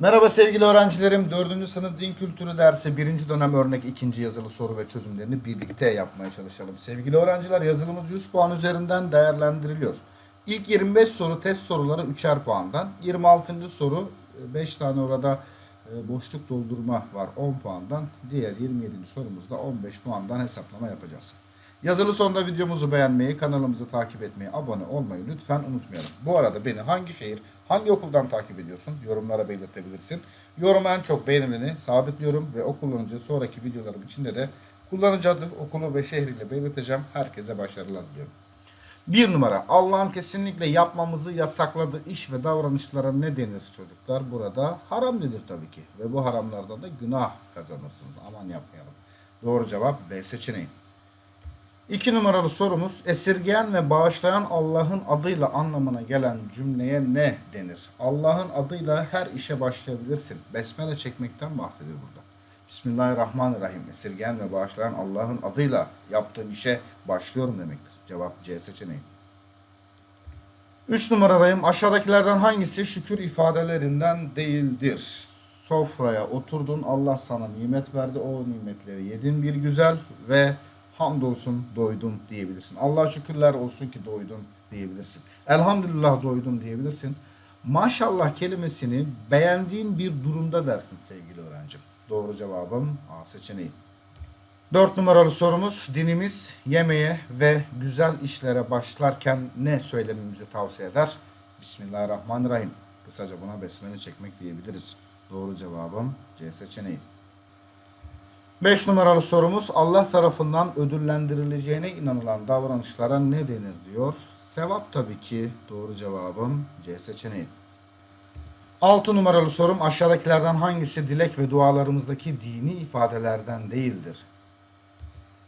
Merhaba sevgili öğrencilerim. 4. sınıf din kültürü dersi 1. dönem örnek 2. yazılı soru ve çözümlerini birlikte yapmaya çalışalım. Sevgili öğrenciler yazılımız 100 puan üzerinden değerlendiriliyor. İlk 25 soru test soruları 3'er puandan. 26. soru 5 tane orada e, boşluk doldurma var 10 puandan. Diğer 27. sorumuzda 15 puandan hesaplama yapacağız. Yazılı sonunda videomuzu beğenmeyi, kanalımızı takip etmeyi, abone olmayı lütfen unutmayalım. Bu arada beni hangi şehir, hangi okuldan takip ediyorsun? Yorumlara belirtebilirsin. Yoruma en çok beğenileni sabitliyorum ve o kullanıcı sonraki videolarım içinde de kullanıcı adı, okulu ve şehriyle belirteceğim. Herkese başarılar diliyorum. Bir numara Allah'ın kesinlikle yapmamızı yasakladığı iş ve davranışlara ne denir çocuklar? Burada haram denir tabii ki. Ve bu haramlardan da günah kazanırsınız. Aman yapmayalım. Doğru cevap B seçeneği. İki numaralı sorumuz esirgeyen ve bağışlayan Allah'ın adıyla anlamına gelen cümleye ne denir? Allah'ın adıyla her işe başlayabilirsin. Besmele çekmekten bahsediyor burada. Bismillahirrahmanirrahim. Esirgeyen ve bağışlayan Allah'ın adıyla yaptığın işe başlıyorum demektir. Cevap C seçeneği. 3 numaradayım. Aşağıdakilerden hangisi şükür ifadelerinden değildir? Sofraya oturdun, Allah sana nimet verdi, o nimetleri yedin bir güzel ve hamdolsun doydum diyebilirsin. Allah şükürler olsun ki doydum diyebilirsin. Elhamdülillah doydum diyebilirsin. Maşallah kelimesini beğendiğin bir durumda dersin sevgili öğrencim. Doğru cevabım A seçeneği. Dört numaralı sorumuz dinimiz yemeğe ve güzel işlere başlarken ne söylememizi tavsiye eder? Bismillahirrahmanirrahim. Kısaca buna besmele çekmek diyebiliriz. Doğru cevabım C seçeneği. 5 numaralı sorumuz Allah tarafından ödüllendirileceğine inanılan davranışlara ne denir diyor. Sevap tabii ki doğru cevabım C seçeneği. 6 numaralı sorum aşağıdakilerden hangisi dilek ve dualarımızdaki dini ifadelerden değildir?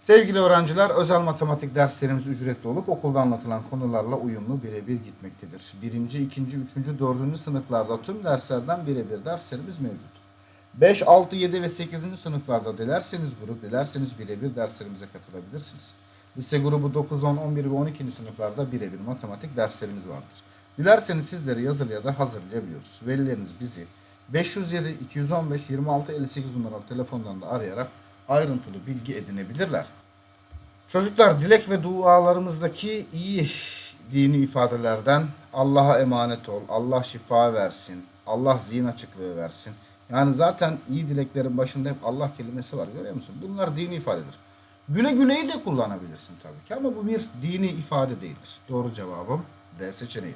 Sevgili öğrenciler, özel matematik derslerimiz ücretli olup okulda anlatılan konularla uyumlu birebir gitmektedir. Birinci, ikinci, üçüncü, dördüncü sınıflarda tüm derslerden birebir derslerimiz mevcuttur. 5, 6, 7 ve 8. sınıflarda dilerseniz grup, dilerseniz birebir derslerimize katılabilirsiniz. Lise grubu 9, 10, 11 ve 12. sınıflarda birebir matematik derslerimiz vardır. Dilerseniz sizleri yazılı ya da hazırlayabiliyoruz. Velileriniz bizi 507 215 26 58 numaralı telefondan da arayarak ayrıntılı bilgi edinebilirler. Çocuklar dilek ve dualarımızdaki iyi dini ifadelerden Allah'a emanet ol, Allah şifa versin, Allah zihin açıklığı versin. Yani zaten iyi dileklerin başında hep Allah kelimesi var görüyor musun? Bunlar dini ifadedir. Güle güleyi de kullanabilirsin tabii ki ama bu bir dini ifade değildir. Doğru cevabım D seçeneği.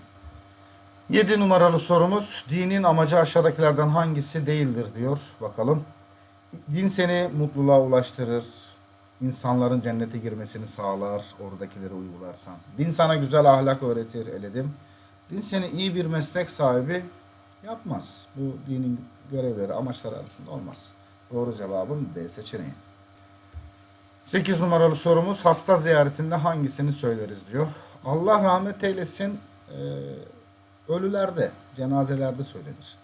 7 numaralı sorumuz dinin amacı aşağıdakilerden hangisi değildir diyor. Bakalım. Din seni mutluluğa ulaştırır. İnsanların cennete girmesini sağlar oradakileri uygularsan. Din sana güzel ahlak öğretir eledim. Din seni iyi bir meslek sahibi yapmaz. Bu dinin görevleri, amaçları arasında olmaz. Doğru cevabım D seçeneği. 8 numaralı sorumuz hasta ziyaretinde hangisini söyleriz diyor. Allah rahmet eylesin e, ölülerde, cenazelerde söylenir.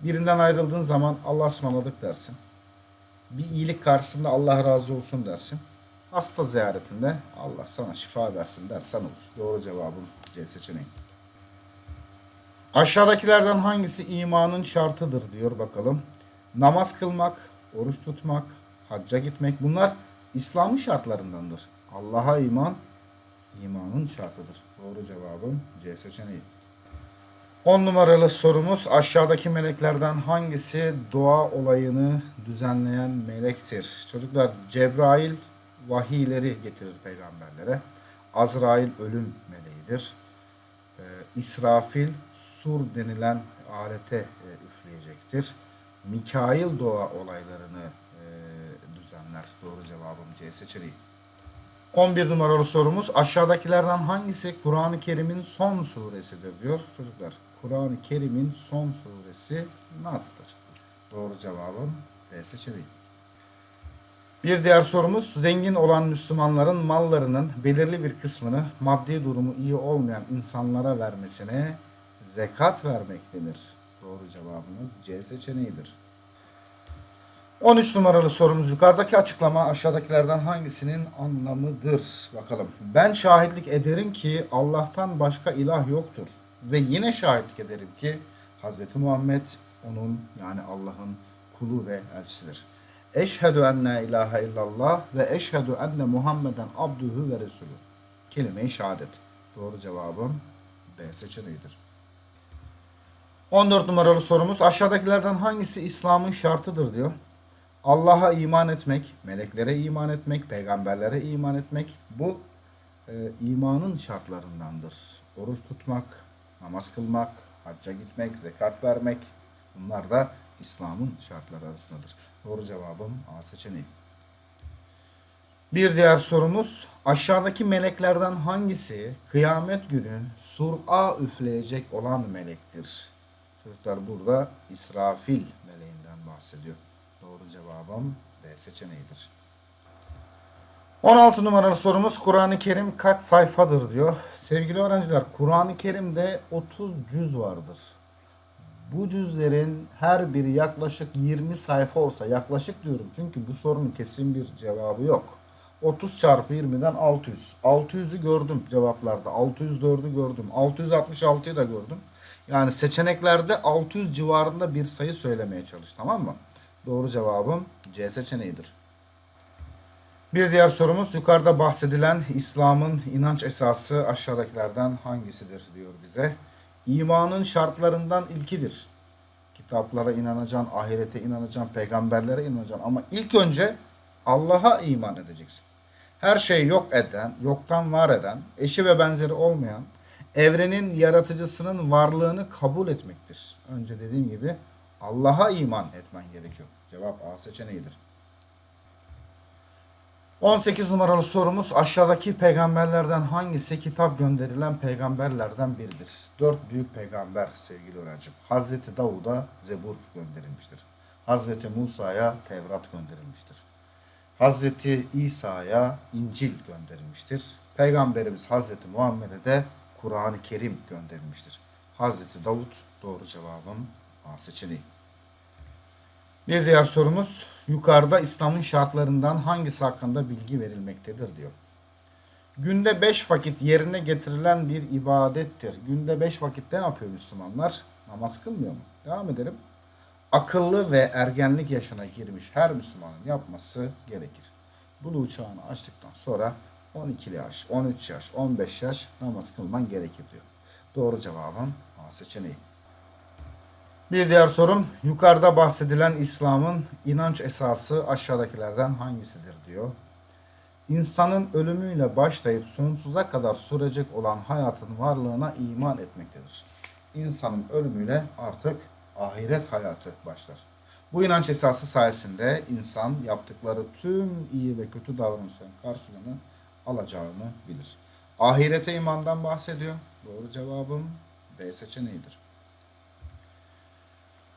Birinden ayrıldığın zaman Allah ısmarladık dersin. Bir iyilik karşısında Allah razı olsun dersin. Hasta ziyaretinde Allah sana şifa versin dersen olur. Doğru cevabım C seçeneği. Aşağıdakilerden hangisi imanın şartıdır diyor bakalım. Namaz kılmak, oruç tutmak, hacca gitmek bunlar İslam'ın şartlarındandır. Allah'a iman imanın şartıdır. Doğru cevabım C seçeneği. 10 numaralı sorumuz aşağıdaki meleklerden hangisi dua olayını düzenleyen melektir? Çocuklar Cebrail vahiyleri getirir peygamberlere. Azrail ölüm meleğidir. Ee, İsrafil sur denilen alete e, üfleyecektir. Mikail doğa olaylarını e, düzenler. Doğru cevabım C seçeneği. 11 numaralı sorumuz aşağıdakilerden hangisi Kur'an-ı Kerim'in son suresidir diyor çocuklar. Kur'an-ı Kerim'in son suresi Nas'tır. Doğru cevabım D seçeneği. Bir diğer sorumuz zengin olan Müslümanların mallarının belirli bir kısmını maddi durumu iyi olmayan insanlara vermesine zekat vermek denir. Doğru cevabımız C seçeneğidir. 13 numaralı sorumuz yukarıdaki açıklama aşağıdakilerden hangisinin anlamıdır? Bakalım. Ben şahitlik ederim ki Allah'tan başka ilah yoktur. Ve yine şahitlik ederim ki Hz. Muhammed onun yani Allah'ın kulu ve elçisidir. Eşhedü enne ilahe illallah ve eşhedü enne Muhammeden abduhu ve resulü. Kelime-i şehadet. Doğru cevabım B seçeneğidir. 14 numaralı sorumuz aşağıdakilerden hangisi İslam'ın şartıdır diyor. Allah'a iman etmek, meleklere iman etmek, peygamberlere iman etmek bu e, imanın şartlarındandır. Oruç tutmak, namaz kılmak, hacca gitmek, zekat vermek bunlar da İslam'ın şartları arasındadır. Doğru cevabım A seçeneği. Bir diğer sorumuz aşağıdaki meleklerden hangisi kıyamet günü sur'a üfleyecek olan melektir? Çocuklar burada İsrafil meleğinden bahsediyor. Doğru cevabım D seçeneğidir. 16 numaralı sorumuz Kur'an-ı Kerim kaç sayfadır diyor. Sevgili öğrenciler Kur'an-ı Kerim'de 30 cüz vardır. Bu cüzlerin her biri yaklaşık 20 sayfa olsa yaklaşık diyorum çünkü bu sorunun kesin bir cevabı yok. 30 çarpı 20'den 600. 600'ü gördüm cevaplarda. 604'ü gördüm. 666'yı da gördüm. Yani seçeneklerde 600 civarında bir sayı söylemeye çalış tamam mı? Doğru cevabım C seçeneğidir. Bir diğer sorumuz yukarıda bahsedilen İslam'ın inanç esası aşağıdakilerden hangisidir diyor bize. İmanın şartlarından ilkidir. Kitaplara inanacaksın, ahirete inanacaksın, peygamberlere inanacaksın ama ilk önce Allah'a iman edeceksin. Her şeyi yok eden, yoktan var eden, eşi ve benzeri olmayan, evrenin yaratıcısının varlığını kabul etmektir. Önce dediğim gibi Allah'a iman etmen gerekiyor. Cevap A seçeneğidir. 18 numaralı sorumuz aşağıdaki peygamberlerden hangisi kitap gönderilen peygamberlerden biridir? Dört büyük peygamber sevgili öğrencim. Hazreti Davud'a Zebur gönderilmiştir. Hazreti Musa'ya Tevrat gönderilmiştir. Hazreti İsa'ya İncil gönderilmiştir. Peygamberimiz Hazreti Muhammed'e de Kur'an-ı Kerim gönderilmiştir. Hazreti Davud doğru cevabım A seçeneği. Bir diğer sorumuz yukarıda İslam'ın şartlarından hangisi hakkında bilgi verilmektedir diyor. Günde beş vakit yerine getirilen bir ibadettir. Günde beş vakit ne yapıyor Müslümanlar? Namaz kılmıyor mu? Devam edelim. Akıllı ve ergenlik yaşına girmiş her Müslümanın yapması gerekir. Buluğ çağını açtıktan sonra 12 yaş, 13 yaş, 15 yaş namaz kılman gerekir diyor. Doğru cevabım A seçeneği. Bir diğer sorum yukarıda bahsedilen İslam'ın inanç esası aşağıdakilerden hangisidir diyor. İnsanın ölümüyle başlayıp sonsuza kadar sürecek olan hayatın varlığına iman etmektedir. İnsanın ölümüyle artık ahiret hayatı başlar. Bu inanç esası sayesinde insan yaptıkları tüm iyi ve kötü davranışların karşılığını alacağını bilir. Ahirete imandan bahsediyor. Doğru cevabım B seçeneğidir.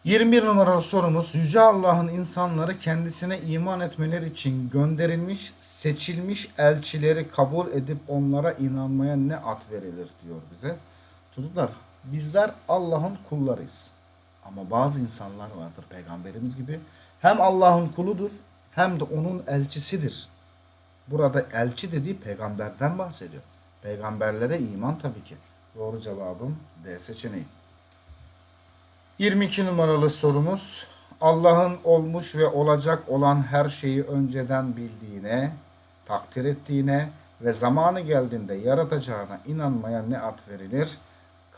21 numaralı sorumuz Yüce Allah'ın insanları kendisine iman etmeleri için gönderilmiş, seçilmiş elçileri kabul edip onlara inanmaya ne ad verilir diyor bize. Çocuklar bizler Allah'ın kullarıyız. Ama bazı insanlar vardır peygamberimiz gibi. Hem Allah'ın kuludur hem de onun elçisidir. Burada elçi dediği peygamberden bahsediyor. Peygamberlere iman tabii ki. Doğru cevabım D seçeneği. 22 numaralı sorumuz Allah'ın olmuş ve olacak olan her şeyi önceden bildiğine, takdir ettiğine ve zamanı geldiğinde yaratacağına inanmaya ne ad verilir?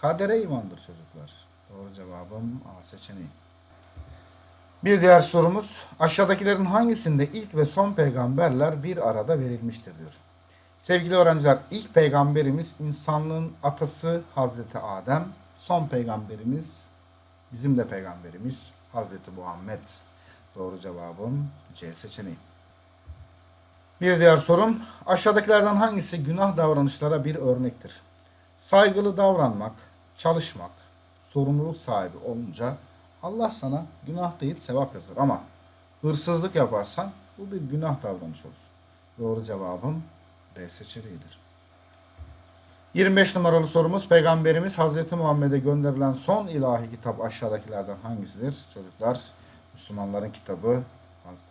Kadere imandır çocuklar. Doğru cevabım A seçeneği. Bir diğer sorumuz aşağıdakilerin hangisinde ilk ve son peygamberler bir arada verilmiştir diyor. Sevgili öğrenciler ilk peygamberimiz insanlığın atası Hazreti Adem. Son peygamberimiz bizim de peygamberimiz Hazreti Muhammed. Doğru cevabım C seçeneği. Bir diğer sorum aşağıdakilerden hangisi günah davranışlara bir örnektir? Saygılı davranmak, çalışmak, sorumluluk sahibi olunca Allah sana günah değil sevap yazar ama hırsızlık yaparsan bu bir günah davranış olur. Doğru cevabım B seçeneğidir. 25 numaralı sorumuz Peygamberimiz Hazreti Muhammed'e gönderilen son ilahi kitap aşağıdakilerden hangisidir? Çocuklar Müslümanların kitabı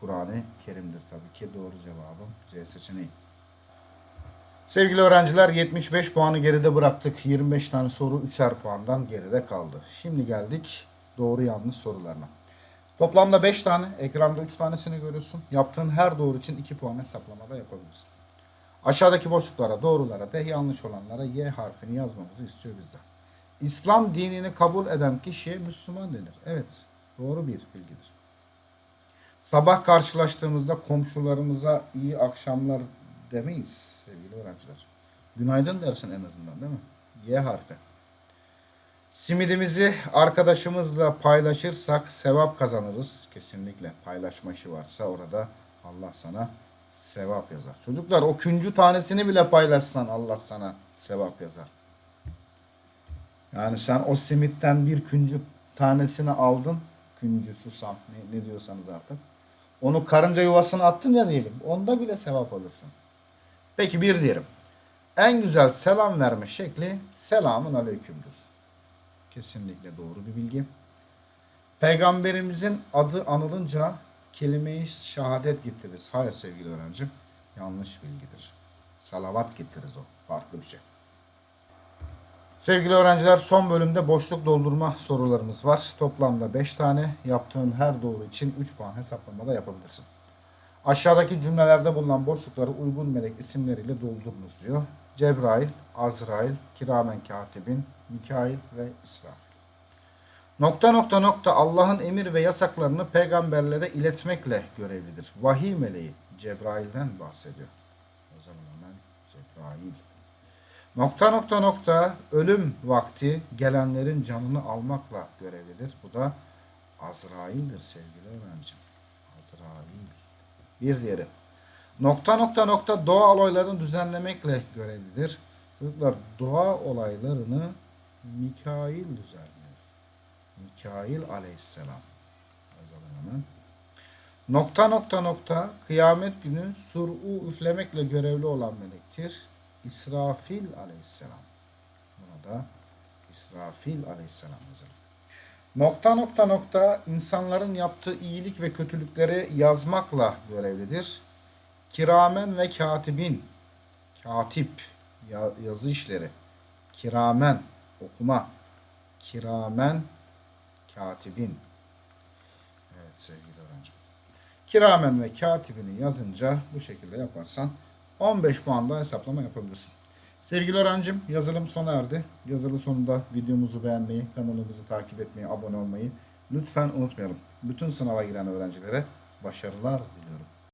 Kur'an-ı Kerim'dir tabii ki. Doğru cevabım C seçeneği. Sevgili öğrenciler 75 puanı geride bıraktık. 25 tane soru 3'er puandan geride kaldı. Şimdi geldik doğru yanlış sorularına. Toplamda 5 tane, ekranda 3 tanesini görüyorsun. Yaptığın her doğru için 2 puan hesaplamada yapabilirsin. Aşağıdaki boşluklara, doğrulara de yanlış olanlara Y harfini yazmamızı istiyor bizden. İslam dinini kabul eden kişiye Müslüman denir. Evet, doğru bir bilgidir. Sabah karşılaştığımızda komşularımıza iyi akşamlar demeyiz sevgili öğrenciler. Günaydın dersin en azından değil mi? Y harfi. Simidimizi arkadaşımızla paylaşırsak sevap kazanırız. Kesinlikle paylaşma işi varsa orada Allah sana sevap yazar. Çocuklar o küncü tanesini bile paylaşsan Allah sana sevap yazar. Yani sen o simitten bir küncü tanesini aldın. Küncü, susam ne, ne diyorsanız artık. Onu karınca yuvasına attın ya diyelim. Onda bile sevap alırsın. Peki bir diyelim. En güzel selam verme şekli selamun aleykümdür. Kesinlikle doğru bir bilgi. Peygamberimizin adı anılınca kelime-i şehadet getiririz. Hayır sevgili öğrencim. Yanlış bilgidir. Salavat getiririz o. Farklı bir şey. Sevgili öğrenciler son bölümde boşluk doldurma sorularımız var. Toplamda 5 tane. Yaptığın her doğru için 3 puan hesaplamada yapabilirsin. Aşağıdaki cümlelerde bulunan boşlukları uygun melek isimleriyle doldurunuz diyor. Cebrail, Azrail, Kiramen Katibin, Mikail ve İsrafil. Nokta nokta nokta Allah'ın emir ve yasaklarını peygamberlere iletmekle görevlidir. Vahiy meleği Cebrail'den bahsediyor. O zaman hemen Cebrail. Nokta nokta nokta ölüm vakti gelenlerin canını almakla görevlidir. Bu da Azrail'dir sevgili öğrencim. Azrail. Bir diğeri. Nokta nokta nokta doğa olaylarını düzenlemekle görevlidir. Çocuklar doğa olaylarını Mikail düzenliyor. Mikail aleyhisselam. Yazalım hemen. Nokta nokta nokta kıyamet günü sur'u üflemekle görevli olan melektir. İsrafil aleyhisselam. Buna da İsrafil aleyhisselam yazalım. Nokta nokta nokta insanların yaptığı iyilik ve kötülükleri yazmakla görevlidir. Kiramen ve katibin. Katip ya- yazı işleri. Kiramen okuma. Kiramen katibin. Evet sevgili öğrencim. Kiramen ve katibini yazınca bu şekilde yaparsan 15 puanla hesaplama yapabilirsin. Sevgili öğrencim yazılım sona erdi. Yazılı sonunda videomuzu beğenmeyi, kanalımızı takip etmeyi, abone olmayı lütfen unutmayalım. Bütün sınava giren öğrencilere başarılar diliyorum.